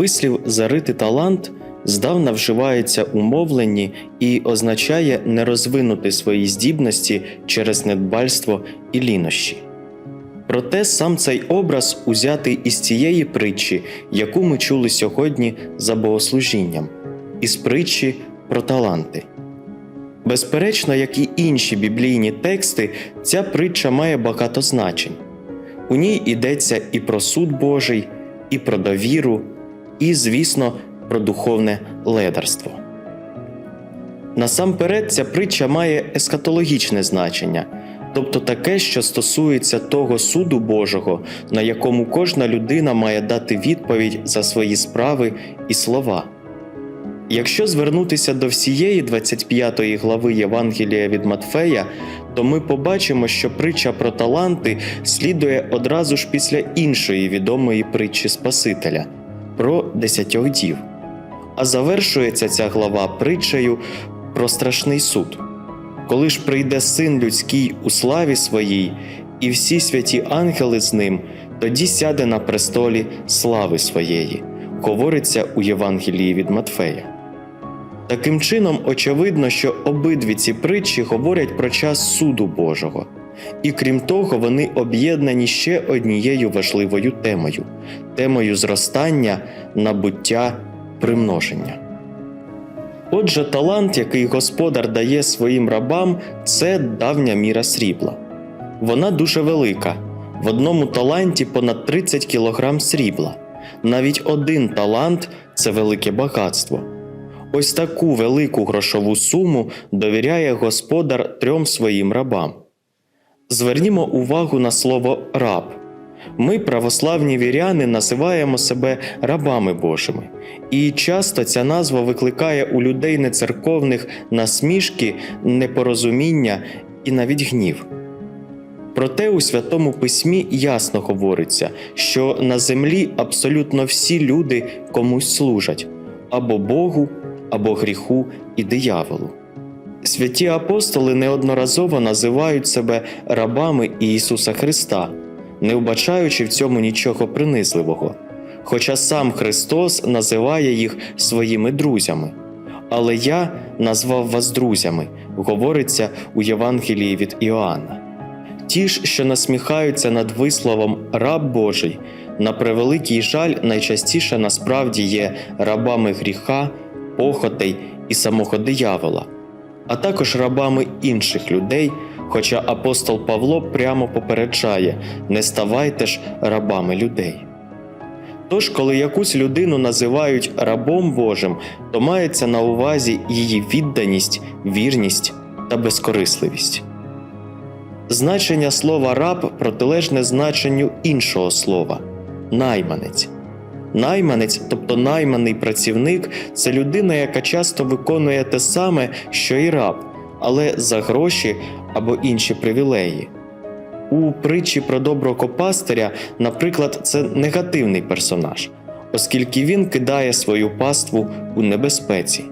Вислів зарити талант здавна вживається у мовленні і означає не розвинути свої здібності через недбальство і лінощі. Проте сам цей образ узятий із цієї притчі, яку ми чули сьогодні за богослужінням, із притчі про таланти. Безперечно, як і інші біблійні тексти, ця притча має багато значень. У ній йдеться і про суд Божий, і про довіру, і, звісно, про духовне ледарство. Насамперед, ця притча має ескатологічне значення, тобто таке, що стосується того суду Божого, на якому кожна людина має дати відповідь за свої справи і слова. Якщо звернутися до всієї 25 глави Євангелія від Матфея, то ми побачимо, що притча про таланти слідує одразу ж після іншої відомої притчі Спасителя про десятьох дів. А завершується ця глава притчею про страшний суд. Коли ж прийде син людський у славі своїй, і всі святі ангели з ним, тоді сяде на престолі слави своєї, говориться у Євангелії від Матфея. Таким чином, очевидно, що обидві ці притчі говорять про час суду Божого, і крім того, вони об'єднані ще однією важливою темою темою зростання, набуття, примноження. Отже, талант, який господар дає своїм рабам, це давня міра срібла. Вона дуже велика. В одному таланті понад 30 кг срібла. Навіть один талант це велике багатство. Ось таку велику грошову суму довіряє господар трьом своїм рабам. Звернімо увагу на слово раб. Ми, православні віряни, називаємо себе рабами Божими, і часто ця назва викликає у людей нецерковних насмішки, непорозуміння і навіть гнів. Проте у Святому Письмі ясно говориться, що на землі абсолютно всі люди комусь служать або Богу, або гріху і дияволу. Святі апостоли неодноразово називають себе рабами Ісуса Христа, не вбачаючи в цьому нічого принизливого, хоча сам Христос називає їх своїми друзями. Але я назвав вас друзями, говориться у Євангелії від Іоанна. Ті ж, що насміхаються над висловом раб Божий, на превеликий жаль, найчастіше насправді є рабами гріха, похотей і самого диявола, а також рабами інших людей. Хоча апостол Павло прямо попереджає не ставайте ж рабами людей. Тож, коли якусь людину називають рабом Божим, то мається на увазі її відданість, вірність та безкорисливість. Значення слова раб протилежне значенню іншого слова найманець. Найманець, тобто найманий працівник, це людина, яка часто виконує те саме, що і раб, але за гроші або інші привілеї. У притчі про доброго пастиря, наприклад, це негативний персонаж, оскільки він кидає свою паству у небезпеці.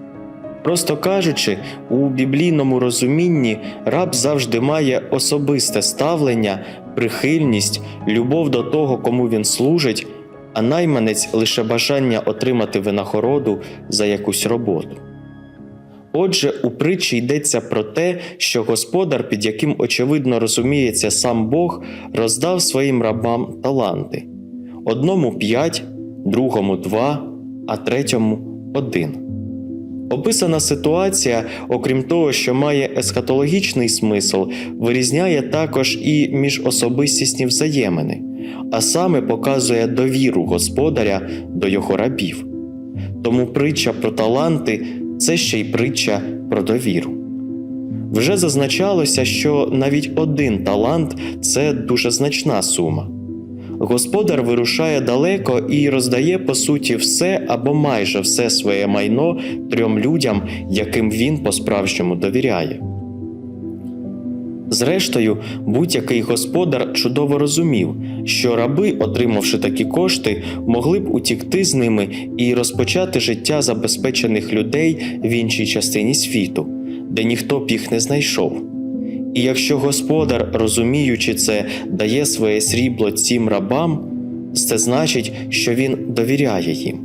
Просто кажучи, у біблійному розумінні раб завжди має особисте ставлення, прихильність, любов до того, кому він служить, а найманець лише бажання отримати винагороду за якусь роботу. Отже, у притчі йдеться про те, що господар, під яким очевидно розуміється сам Бог, роздав своїм рабам таланти одному п'ять, другому два, а третьому один. Описана ситуація, окрім того, що має ескатологічний смисл, вирізняє також і міжособистісні взаємини, а саме показує довіру господаря до його рабів. Тому притча про таланти це ще й притча про довіру. Вже зазначалося, що навіть один талант це дуже значна сума. Господар вирушає далеко і роздає по суті все або майже все своє майно трьом людям, яким він по-справжньому довіряє. Зрештою, будь-який господар чудово розумів, що раби, отримавши такі кошти, могли б утікти з ними і розпочати життя забезпечених людей в іншій частині світу, де ніхто б їх не знайшов. І якщо господар, розуміючи це, дає своє срібло цим рабам, це значить, що він довіряє їм.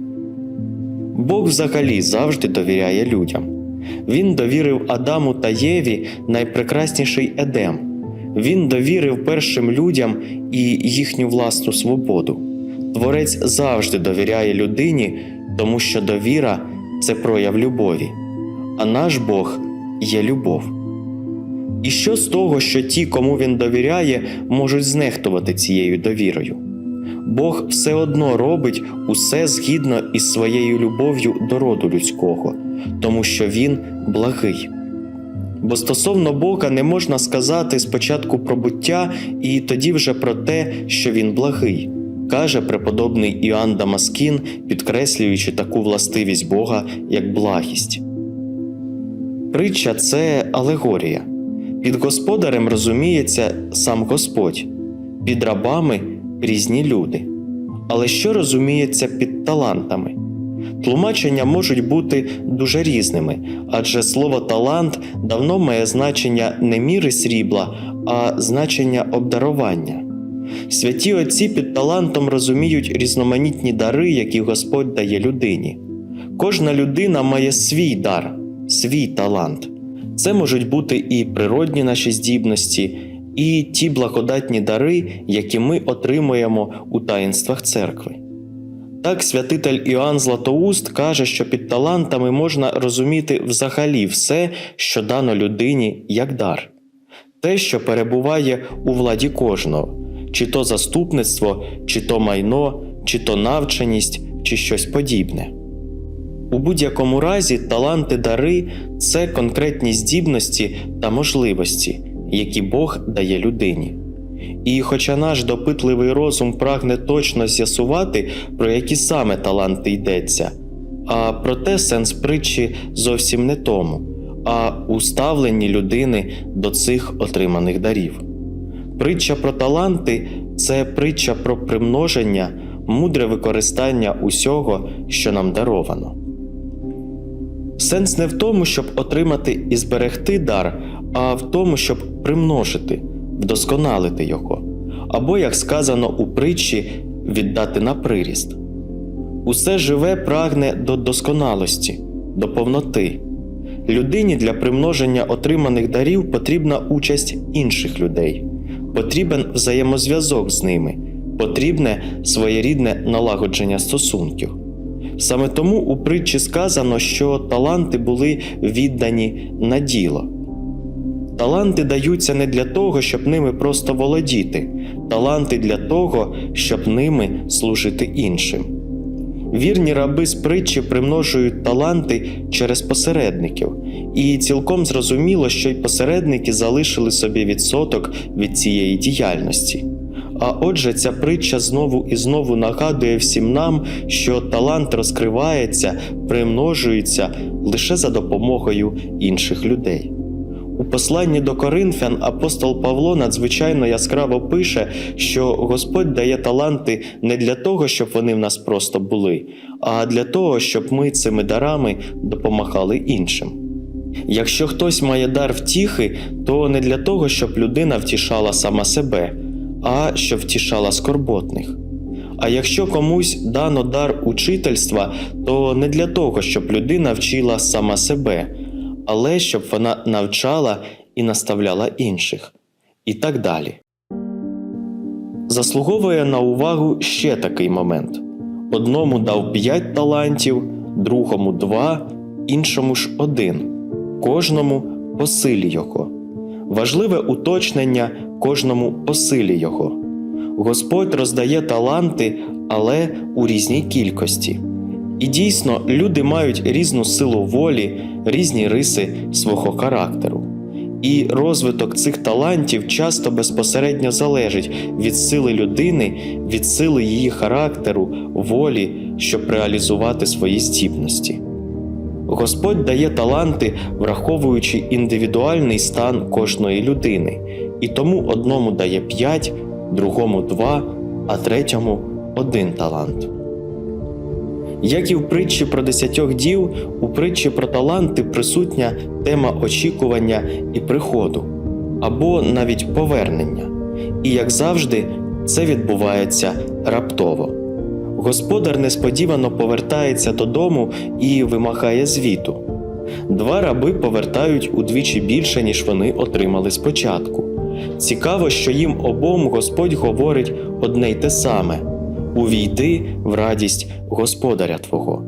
Бог взагалі завжди довіряє людям. Він довірив Адаму та Єві найпрекрасніший Едем. Він довірив першим людям і їхню власну свободу. Творець завжди довіряє людині, тому що довіра це прояв любові, а наш Бог є любов. І що з того, що ті, кому він довіряє, можуть знехтувати цією довірою? Бог все одно робить усе згідно із своєю любов'ю до роду людського, тому що він благий. Бо стосовно Бога не можна сказати спочатку про буття і тоді вже про те, що він благий, каже преподобний Іоанн Дамаскін, підкреслюючи таку властивість Бога як благість. Притча це алегорія. Під господарем розуміється сам Господь, під рабами різні люди. Але що розуміється під талантами? Тлумачення можуть бути дуже різними, адже слово талант давно має значення не міри срібла, а значення обдарування. Святі отці під талантом розуміють різноманітні дари, які Господь дає людині. Кожна людина має свій дар, свій талант. Це можуть бути і природні наші здібності, і ті благодатні дари, які ми отримуємо у таїнствах церкви. Так, святитель Іоанн Златоуст каже, що під талантами можна розуміти взагалі все, що дано людині як дар, те, що перебуває у владі кожного, чи то заступництво, чи то майно, чи то навченість, чи щось подібне. У будь-якому разі таланти дари це конкретні здібності та можливості, які Бог дає людині. І хоча наш допитливий розум прагне точно з'ясувати, про які саме таланти йдеться, а проте сенс притчі зовсім не тому, а у ставленні людини до цих отриманих дарів. Притча про таланти це притча про примноження, мудре використання усього, що нам даровано. Сенс не в тому, щоб отримати і зберегти дар, а в тому, щоб примножити, вдосконалити його, або, як сказано у притчі, віддати на приріст. Усе живе прагне до досконалості, до повноти. Людині для примноження отриманих дарів потрібна участь інших людей, потрібен взаємозв'язок з ними, потрібне своєрідне налагодження стосунків. Саме тому у притчі сказано, що таланти були віддані на діло. Таланти даються не для того, щоб ними просто володіти, таланти для того, щоб ними служити іншим. Вірні раби з притчі примножують таланти через посередників, і цілком зрозуміло, що й посередники залишили собі відсоток від цієї діяльності. А отже, ця притча знову і знову нагадує всім нам, що талант розкривається, примножується лише за допомогою інших людей. У посланні до Коринфян апостол Павло надзвичайно яскраво пише, що Господь дає таланти не для того, щоб вони в нас просто були, а для того, щоб ми цими дарами допомагали іншим. Якщо хтось має дар втіхи, то не для того, щоб людина втішала сама себе, а щоб втішала скорботних. А якщо комусь дано дар учительства, то не для того, щоб людина вчила сама себе, але щоб вона навчала і наставляла інших, і так далі. Заслуговує на увагу ще такий момент: одному дав п'ять талантів, другому два, іншому ж один, кожному по силі його. Важливе уточнення кожному по силі його. Господь роздає таланти, але у різній кількості. І дійсно, люди мають різну силу волі, різні риси свого характеру. І розвиток цих талантів часто безпосередньо залежить від сили людини, від сили її характеру, волі, щоб реалізувати свої здібності. Господь дає таланти, враховуючи індивідуальний стан кожної людини, і тому одному дає п'ять, другому два, а третьому один талант. Як і в притчі про десятьох дів, у притчі про таланти присутня тема очікування і приходу, або навіть повернення. І як завжди, це відбувається раптово. Господар несподівано повертається додому і вимагає звіту. Два раби повертають удвічі більше, ніж вони отримали спочатку. Цікаво, що їм обом Господь говорить одне й те саме: увійди в радість Господаря Твого.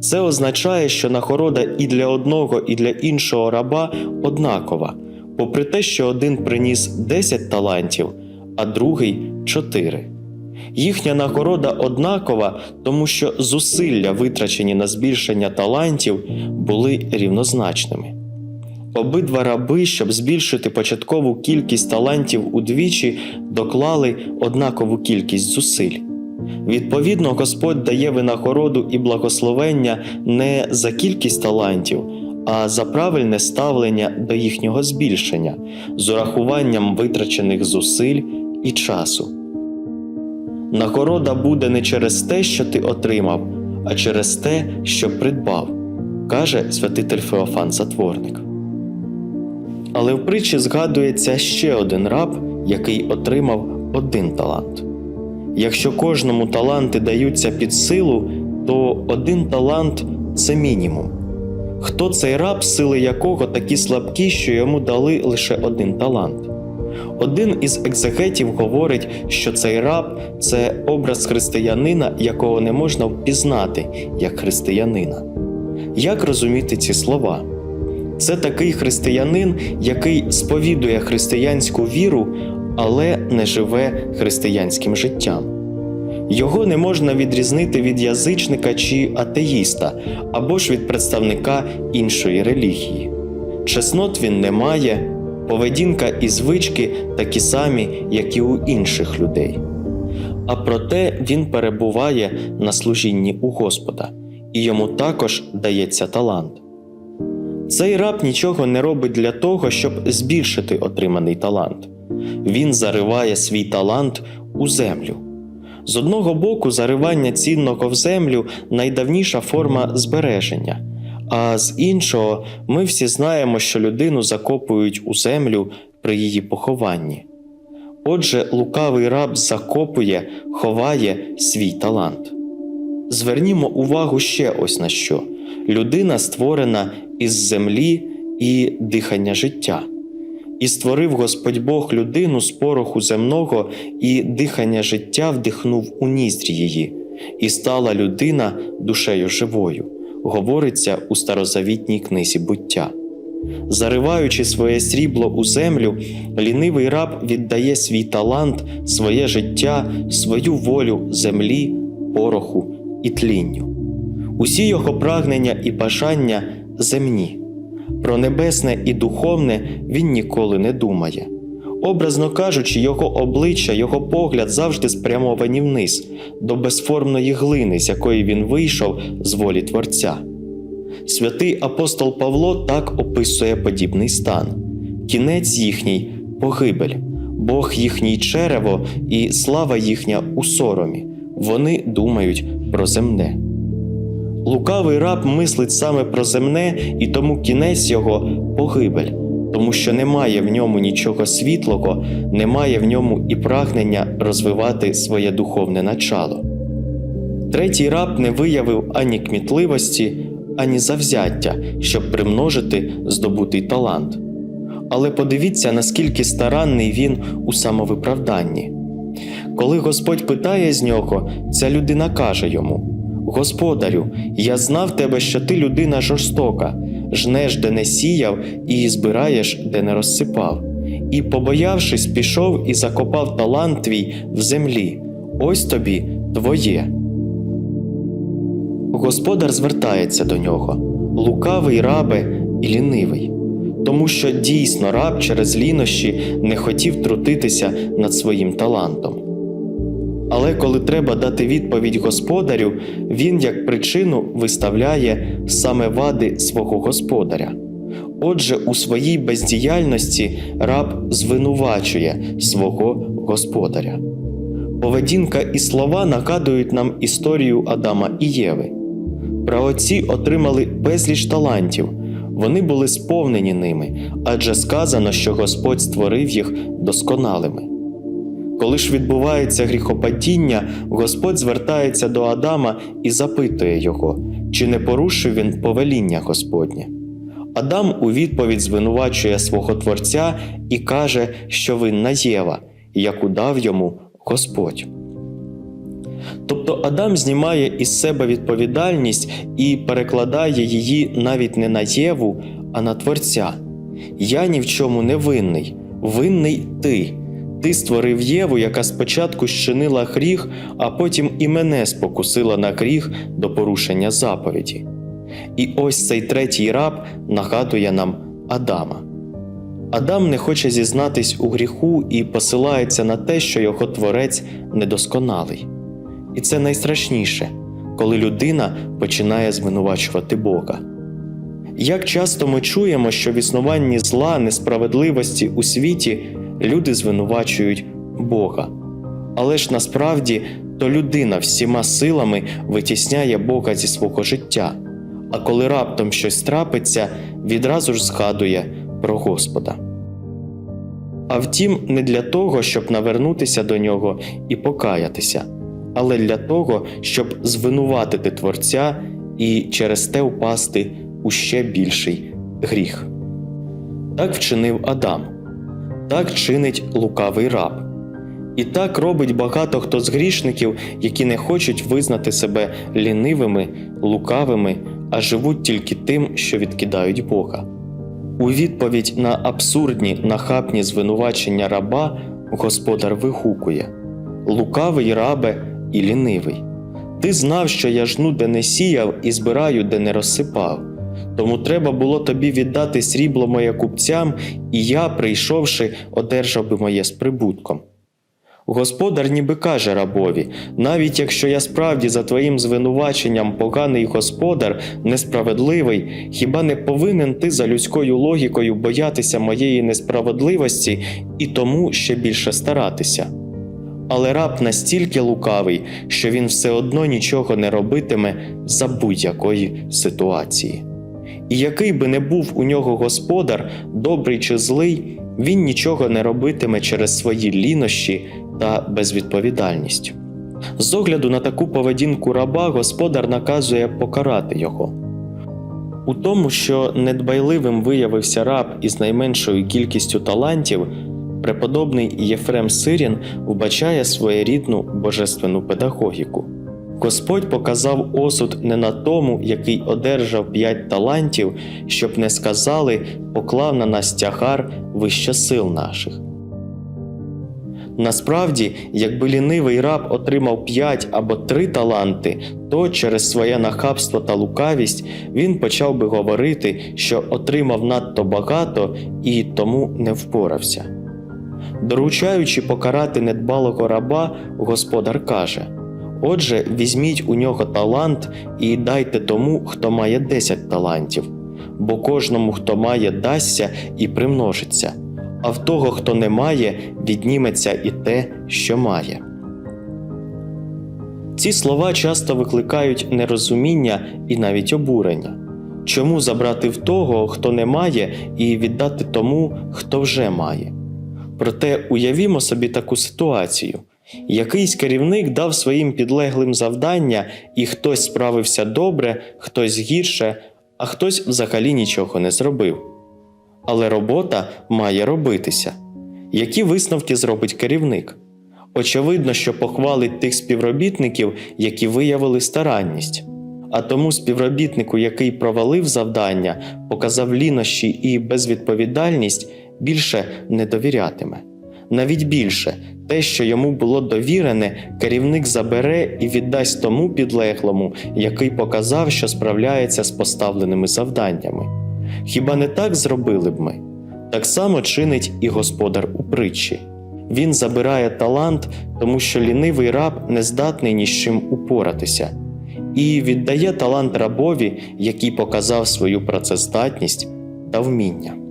Це означає, що нагорода і для одного, і для іншого раба однакова, попри те, що один приніс 10 талантів, а другий 4. Їхня нагорода однакова, тому що зусилля, витрачені на збільшення талантів, були рівнозначними. Обидва раби, щоб збільшити початкову кількість талантів удвічі, доклали однакову кількість зусиль. Відповідно, Господь дає винагороду і благословення не за кількість талантів, а за правильне ставлення до їхнього збільшення з урахуванням витрачених зусиль і часу. Нагорода буде не через те, що ти отримав, а через те, що придбав, каже святитель Феофан Затворник. Але в притчі згадується ще один раб, який отримав один талант. Якщо кожному таланти даються під силу, то один талант це мінімум. Хто цей раб, сили якого такі слабкі, що йому дали лише один талант? Один із екзегетів говорить, що цей раб це образ християнина, якого не можна впізнати як християнина. Як розуміти ці слова? Це такий християнин, який сповідує християнську віру, але не живе християнським життям. Його не можна відрізнити від язичника чи атеїста, або ж від представника іншої релігії. Чеснот він не має, поведінка і звички такі самі, як і у інших людей. А проте він перебуває на служінні у Господа, і йому також дається талант. Цей раб нічого не робить для того, щоб збільшити отриманий талант. Він зариває свій талант у землю. З одного боку, заривання цінного в землю найдавніша форма збереження, а з іншого, ми всі знаємо, що людину закопують у землю при її похованні. Отже, лукавий раб закопує, ховає свій талант. Звернімо увагу ще ось на що: людина створена із землі і дихання життя. І створив Господь Бог людину з пороху земного, і дихання життя вдихнув у ніздрі її, і стала людина душею живою, говориться у старозавітній книзі буття. Зариваючи своє срібло у землю, лінивий раб віддає свій талант, своє життя, свою волю землі, пороху і тлінню. Усі його прагнення і бажання земні. Про небесне і духовне він ніколи не думає. Образно кажучи, його обличчя, його погляд завжди спрямовані вниз, до безформної глини, з якої він вийшов з волі Творця. Святий апостол Павло так описує подібний стан: кінець їхній погибель, Бог їхній черево і слава їхня у соромі. Вони думають про земне. Лукавий раб мислить саме про земне, і тому кінець його погибель, тому що немає в ньому нічого світлого, немає в ньому і прагнення розвивати своє духовне начало. Третій раб не виявив ані кмітливості, ані завзяття, щоб примножити здобутий талант. Але подивіться, наскільки старанний він у самовиправданні. Коли Господь питає з нього, ця людина каже йому: Господарю, я знав тебе, що ти людина жорстока, жнеш, де не сіяв, і збираєш, де не розсипав. І, побоявшись, пішов і закопав талант твій в землі. Ось тобі твоє. Господар звертається до нього, лукавий рабе і лінивий, тому що дійсно раб через лінощі не хотів трутитися над своїм талантом. Але коли треба дати відповідь господарю, він як причину виставляє саме вади свого господаря. Отже, у своїй бездіяльності раб звинувачує свого господаря. Поведінка і слова нагадують нам історію Адама і Єви. Праотці отримали безліч талантів, вони були сповнені ними, адже сказано, що Господь створив їх досконалими. Коли ж відбувається гріхопадіння, Господь звертається до Адама і запитує його, чи не порушив він повеління Господнє. Адам у відповідь звинувачує свого Творця і каже, що винна Єва, яку дав йому Господь. Тобто Адам знімає із себе відповідальність і перекладає її навіть не на Єву, а на Творця. Я ні в чому не винний, винний ти. Ти створив Єву, яка спочатку щинила гріх, а потім і мене спокусила на гріх до порушення заповіді. І ось цей третій раб нагадує нам Адама. Адам не хоче зізнатись у гріху і посилається на те, що його творець недосконалий. І це найстрашніше, коли людина починає звинувачувати Бога. Як часто ми чуємо, що в існуванні зла, несправедливості у світі люди звинувачують Бога. Але ж насправді то людина всіма силами витісняє Бога зі свого життя, а коли раптом щось трапиться, відразу ж згадує про Господа. А втім, не для того, щоб навернутися до нього і покаятися, але для того, щоб звинуватити Творця і через те впасти у ще більший гріх. Так вчинив Адам, так чинить лукавий раб. І так робить багато хто з грішників, які не хочуть визнати себе лінивими, лукавими, а живуть тільки тим, що відкидають Бога. У відповідь на абсурдні нахабні звинувачення раба господар вигукує Лукавий рабе і лінивий. Ти знав, що я жну, де не сіяв, і збираю, де не розсипав. Тому треба було тобі віддати срібло моє купцям, і я, прийшовши, одержав би моє з прибутком. Господар ніби каже рабові: навіть якщо я справді за твоїм звинуваченням поганий господар, несправедливий, хіба не повинен ти за людською логікою боятися моєї несправедливості і тому ще більше старатися? Але раб настільки лукавий, що він все одно нічого не робитиме за будь-якої ситуації. І який би не був у нього господар, добрий чи злий, він нічого не робитиме через свої лінощі та безвідповідальність. З огляду на таку поведінку раба господар наказує покарати його. У тому, що недбайливим виявився раб із найменшою кількістю талантів, преподобний Єфрем Сирін вбачає своєрідну божественну педагогіку. Господь показав осуд не на тому, який одержав п'ять талантів, щоб не сказали, поклав на нас тягар вище сил наших. Насправді, якби лінивий раб отримав п'ять або три таланти, то через своє нахабство та лукавість він почав би говорити, що отримав надто багато і тому не впорався. Доручаючи покарати недбалого раба, господар каже: Отже, візьміть у нього талант і дайте тому, хто має десять талантів, бо кожному, хто має, дасться і примножиться, а в того, хто не має, відніметься і те, що має. Ці слова часто викликають нерозуміння і навіть обурення. Чому забрати в того, хто не має, і віддати тому, хто вже має? Проте уявімо собі таку ситуацію. Якийсь керівник дав своїм підлеглим завдання, і хтось справився добре, хтось гірше, а хтось взагалі нічого не зробив. Але робота має робитися. Які висновки зробить керівник? Очевидно, що похвалить тих співробітників, які виявили старанність. А тому співробітнику, який провалив завдання, показав лінощі і безвідповідальність, більше не довірятиме. Навіть більше, те, що йому було довірене, керівник забере і віддасть тому підлеглому, який показав, що справляється з поставленими завданнями. Хіба не так зробили б ми? Так само чинить і господар у притчі. Він забирає талант, тому що лінивий раб не здатний ні з чим упоратися, і віддає талант рабові, який показав свою працездатність та вміння.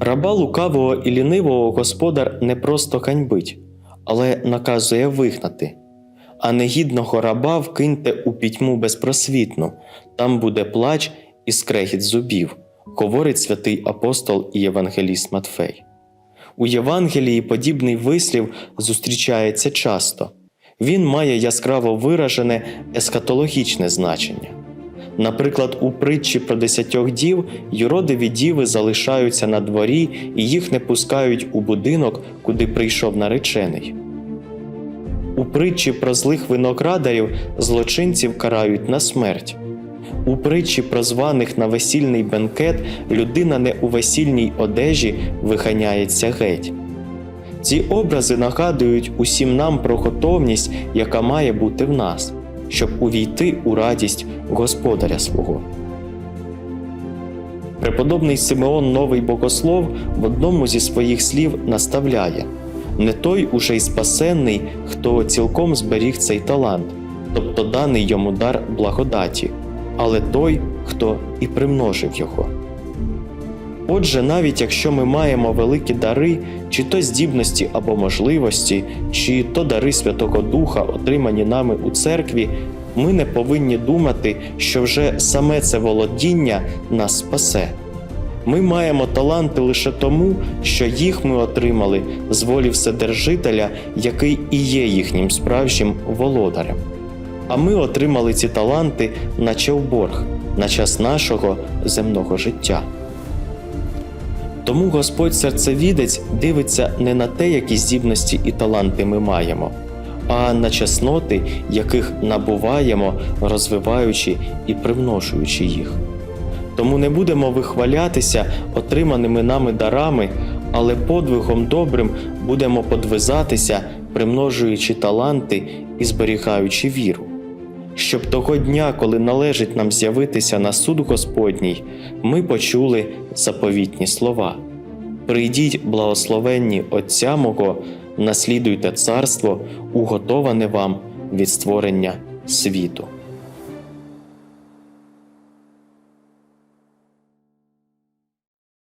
Раба лукавого і лінивого господар не просто ганьбить, але наказує вигнати, а негідного раба вкиньте у пітьму безпросвітну, там буде плач і скрегіт зубів, говорить святий апостол і євангеліст Матфей. У Євангелії подібний вислів зустрічається часто. Він має яскраво виражене ескатологічне значення. Наприклад, у притчі про десятьох дів юродиві діви залишаються на дворі і їх не пускають у будинок, куди прийшов наречений. У притчі про злих виноградарів злочинців карають на смерть. У притчі про званих на весільний бенкет людина не у весільній одежі виганяється геть. Ці образи нагадують усім нам про готовність, яка має бути в нас, щоб увійти у радість Господаря свого. Преподобний Симеон Новий Богослов в одному зі своїх слів наставляє не той уже й спасенний, хто цілком зберіг цей талант, тобто даний йому дар благодаті, але той, хто і примножив його. Отже, навіть якщо ми маємо великі дари, чи то здібності або можливості, чи то дари Святого Духа, отримані нами у церкві, ми не повинні думати, що вже саме це володіння нас спасе. Ми маємо таланти лише тому, що їх ми отримали з волі Вседержителя, який і є їхнім справжнім володарем. А ми отримали ці таланти, наче в борг, на час нашого земного життя. Тому Господь серцевідець дивиться не на те, які здібності і таланти ми маємо, а на чесноти, яких набуваємо, розвиваючи і примножуючи їх. Тому не будемо вихвалятися отриманими нами дарами, але подвигом добрим будемо подвизатися, примножуючи таланти і зберігаючи віру. Щоб того дня, коли належить нам з'явитися на суд Господній, ми почули заповітні слова. Прийдіть, благословенні Отця мого, наслідуйте царство, уготоване вам від створення світу.